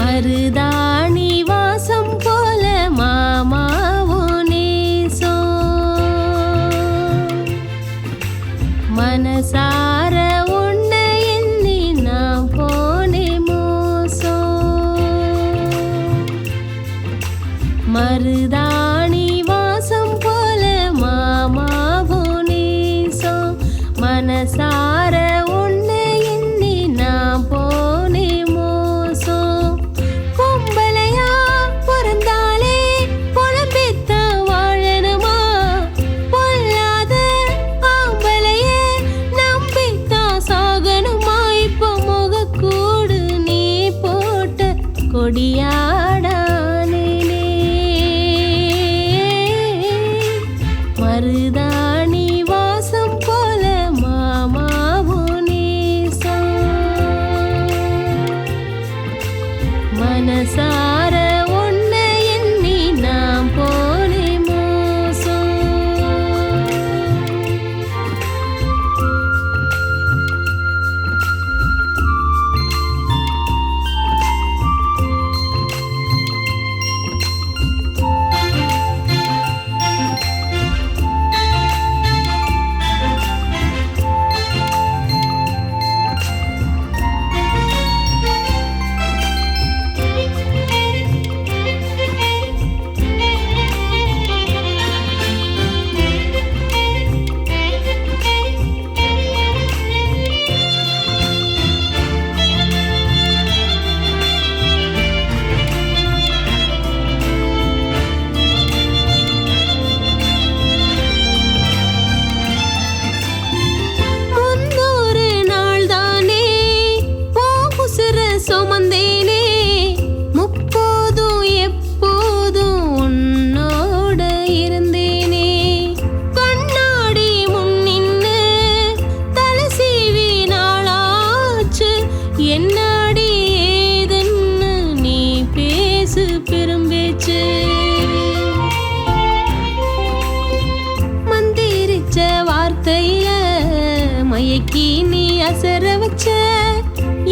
மருதாணி வாசம் போல மாமாவோ நேசோ. மனசார ஆக்கி நீ அசர வச்ச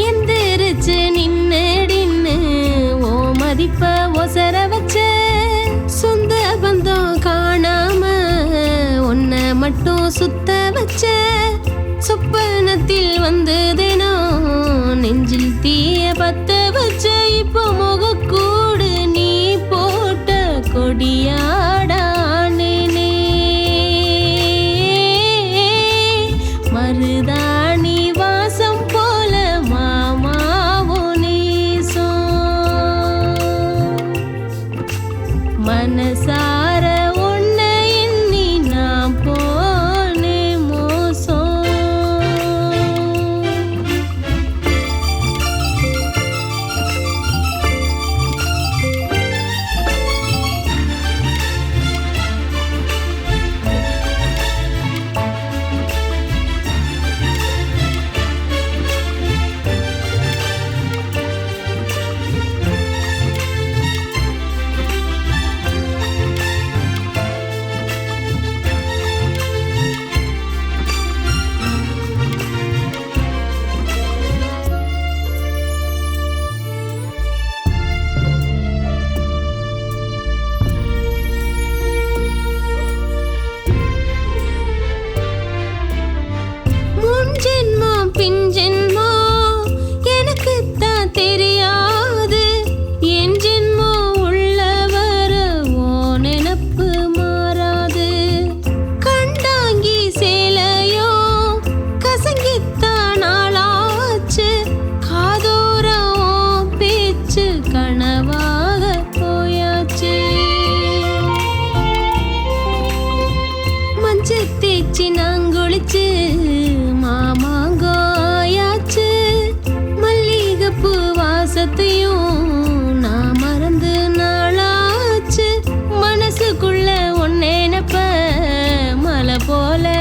எந்திரிச்சு நின்னு ஓ மதிப்ப ஒசர வச்ச. சொந்த பந்தம் காணாம உன்னை மட்டும் சுத்த வச்ச. சொப்பனத்தில் வந்ததே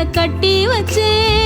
கட்டி வச்சே